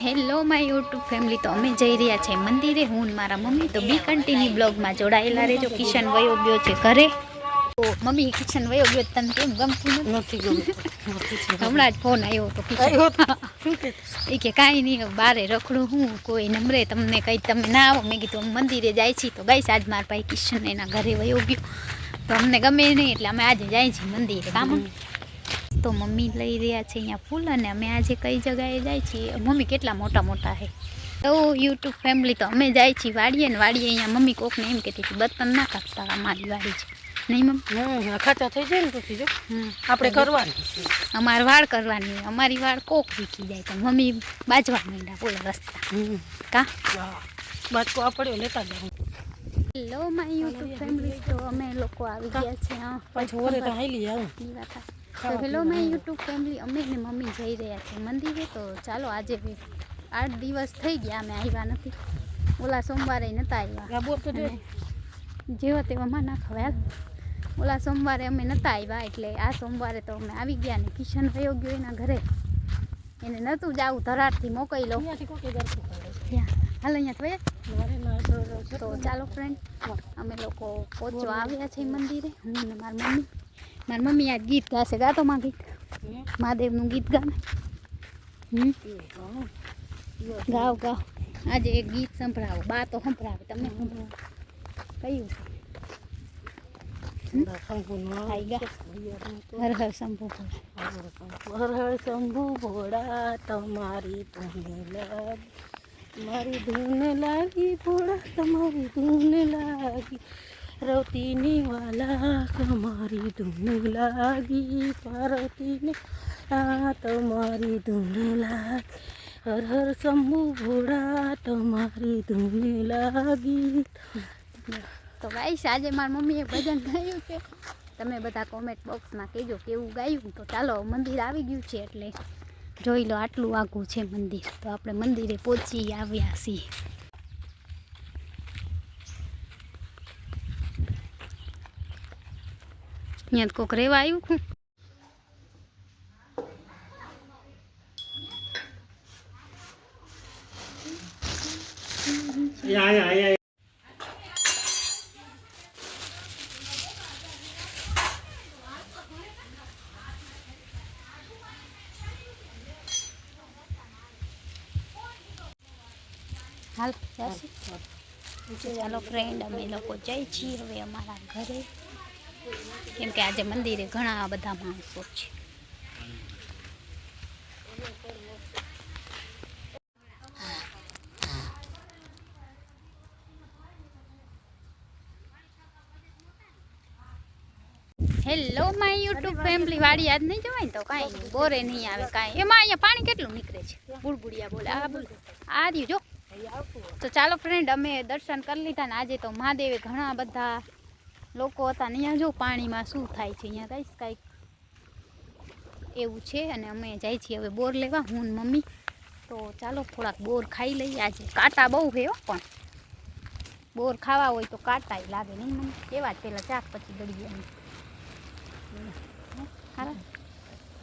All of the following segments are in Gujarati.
હેલો માય યુટ્યુબ ફેમિલી તો અમે જઈ રહ્યા છે મંદિરે. હું મારા મમ્મી તો બી કન્ટિન્યુ બ્લોગમાં જોડાયેલા રહેજો. કિશન વયો ગયો છે ઘરે. તો મમ્મી કિશન વયો ગયો તને કેમ ગમતું નથી? હમણાં જ ફોન આવ્યો હતો કિશન. એ કે? કાંઈ નહીં બારે રખડું હું કોઈ નમરે તમને કંઈ તમે ના આવો. મેં કીધું મંદિરે જાય છીએ. તો ગઈ આજ મારા ભાઈ કિશન એના ઘરે વયો ગયો તો અમને ગમે નહીં એટલે અમે આજે જાય છીએ મંદિરે. કામ? તો મમ્મી લઈ રહ્યા છે અહીંયા ફૂલ અને અમે આજે કઈ જગાએ જાય છીએ? મમ્મી કેટલા મોટા મોટા છે? તો યુટ્યુબ ફેમિલી તો અમે જાય છીએ વાડીએ ને વાડીએ અહીંયા મમ્મી કોકને એમ કહેતી હતી બર્તન ના કાપતા અમારી વાડી છે. નહીં મમ્મી? હમ ખાચા થઈ જાય ને પછી જો. હમ. આપણે કરવાનું. છે અમારે વાળ કરવાની હોય. અમારી વાળ કોક વીખી જાય તો મમ્મી બાજવા માંડ્યા બોલે રસ્તા. હમ. કા? વાહ. બાજકો આ પડ્યો લેતા જાઉં હેલો માય યુટ્યુબ ફેમિલી તો અમે લોકો આવી ગયા છે હા. પાછું વરે તો હાલી આવું ઈ વાત હા. તો હેલો મેં યુટ્યુબ ફેમિલી અમે ને મમ્મી જઈ રહ્યા છે મંદિરે તો ચાલો આજે બી આઠ દિવસ થઈ ગયા અમે આવ્યા નથી. ઓલા સોમવારે નહોતા આવ્યા. જેવા તેવામાં ના ખવાય ઓલા સોમવારે અમે નહોતા આવ્યા એટલે આ સોમવારે તો અમે આવી ગયા ને કિશન વયો ગયો એના ઘરે. એને નહોતું જાવું ધરારથી મોકલી લો હાલ અહીંયા તો ચાલો ફ્રેન્ડ અમે લોકો પહોંચવા આવ્યા છે મંદિરે. હું ને મારી મમ્મી. મારી મમ્મી આજ ગીત ગાશે, ગાતો માં ગીત. મહાદેવનું ગીત ગાને. ગાવ ગાવ આજે એક ગીત સંભળાવો બા તો સંભળાવે તમે સંભળાવો. કયું. હર હર શંભુ. હર હર શંભુ ભોળા, તમારી મારી લાગી ભોળા, તમારી ધૂન લાગી. રવતીની વાલા તમારી ધૂન લાગી. પાર્વતીની આ તમારી ધૂન લાગી. હર હર શંભુ ભોળા તમારી ધૂન લાગી. તો ગાઈશ આજે મારી મમ્મીએ ભજન ગાયું છે. તમે બધા કોમેન્ટ બોક્સમાં કહેજો કેવું ગાયું. તો ચાલો, મંદિર આવી ગયું છે એટલે જોઈ લો, આટલું આગું છે મંદિર. તો આપણે મંદિરે પહોંચી આવ્યા છીએ. અહીંયા તો કોક રેવા આવ્યું છું હાલ જાશું ચાલો ફ્રેન્ડ અમે લોકો જઈ છીએ હવે અમારા ઘરે. કેમ કે આજે મંદિરે ઘણા બધા માણસો છે. હેલો માય યુટ્યુબ ફેમિલી વાળી આજ નહીં જવાય ને તો કાંઈ નહીં. બોરે નહીં આવે કાંઈ. એમાં અહીંયા પાણી કેટલું નીકળે છે? બુડબુડિયા બોલે. આ બોલ આ રહ્યું, જો. તો ચાલો ફ્રેન્ડ અમે દર્શન કરી લીધા ને આજે તો મહાદેવે ઘણા બધા લોકો હતા ને અહીંયા જો પાણીમાં શું થાય છે, અહીંયા કઈશ કાંઈક એવું છે અને અમે જાય છીએ હવે બોર લેવા, હું ને મમ્મી. તો ચાલો થોડાક બોર ખાઈ લઈએ. આજે કાંટા બહુ ગયો પણ. બોર ખાવા હોય તો કાંટા લાગે નહીં મમ્મી કેવા જ પહેલાં ચાક પછી ગળી ગયા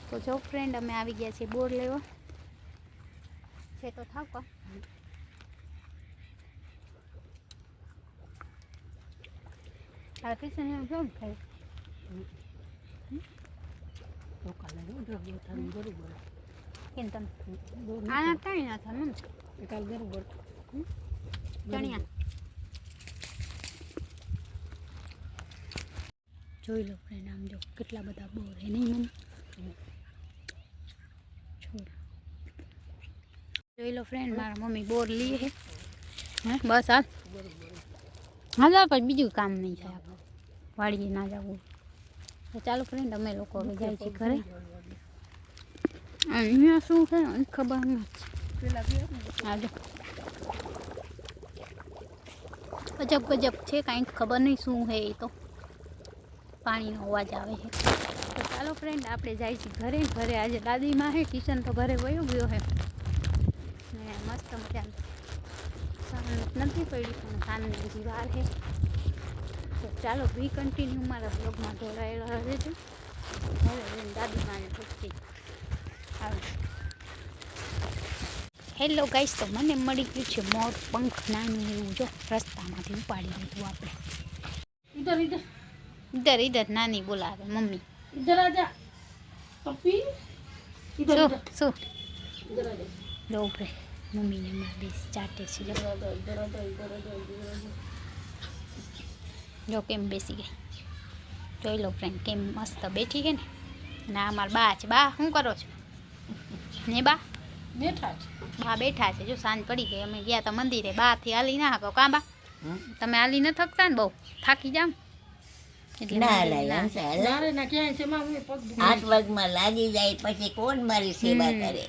તો જો ફ્રેન્ડ અમે આવી ગયા છીએ બોર લેવા. છે તો થાવ કા? તારા કિશન એમ કેમ થાય કેમ તમે આના કઈ ના થાય ને કાલ બરોબર ચણિયા જોઈ લો ફ્રેન્ડ આમ જો કેટલા બધા બોર હે નહીં મને છોડ જોઈ લો ફ્રેન્ડ મારા મમ્મી બોર લીએ હે બસ હાલ હા જા પછી બીજું કામ નહીં થાય આપણે. વાડીએ ના જવું. તો ચાલો ફ્રેન્ડ અમે લોકો હવે જાય છે ઘરે. અહીંયા શું છે ખબર નથી. હા જો ગજબ ગજબ છે, કાંઈક ખબર નહીં શું છે એ તો. પાણીનો અવાજ આવે છે. તો ચાલો ફ્રેન્ડ આપણે જાય છીએ ઘરે. ઘરે આજે દાદીમાં છે કિશન તો ઘરે વયો ગયો છે. ને મસ્ત સાંજ નથી પડી પણ સાંજને બીજી વાર છે. તો ચાલો બી કન્ટિન્યુ મારા બ્લોગમાં જોડાયેલા રહેજો. હવે દાદી માને પૂછી હેલો ગાઈસ તો મને મળી ગયું છે મોર પંખ નાનું એવું જો રસ્તામાંથી ઉપાડી લીધું આપણે. ઇધર ઇધર ઇધર ઇધર નાની બોલાવે મમ્મી. ઇધર આજા. પપ્પી? ઇધર શું શું? ઇધર આજા. લો ભાઈ મમ્મીને મારી ચાટે છે. જો. કેમ બેસી ગઈ જોઈ લો ફ્રેન્ડ કેમ મસ્ત બેઠી છે ને? ના અમાર બા છે. બા શું કરો છો? ને બા? બેઠા છે. બા બેઠા છે. જો સાંજ પડી ગઈ અમે ગયા તા મંદિરે. બાથી હાલી ના હકો કાં બા? તમે હાલી ન થકતા ને બહુ? થાકી જાવ હાથ પગમાં લાગી જાય પછી કોણ મારી સેવા કરે?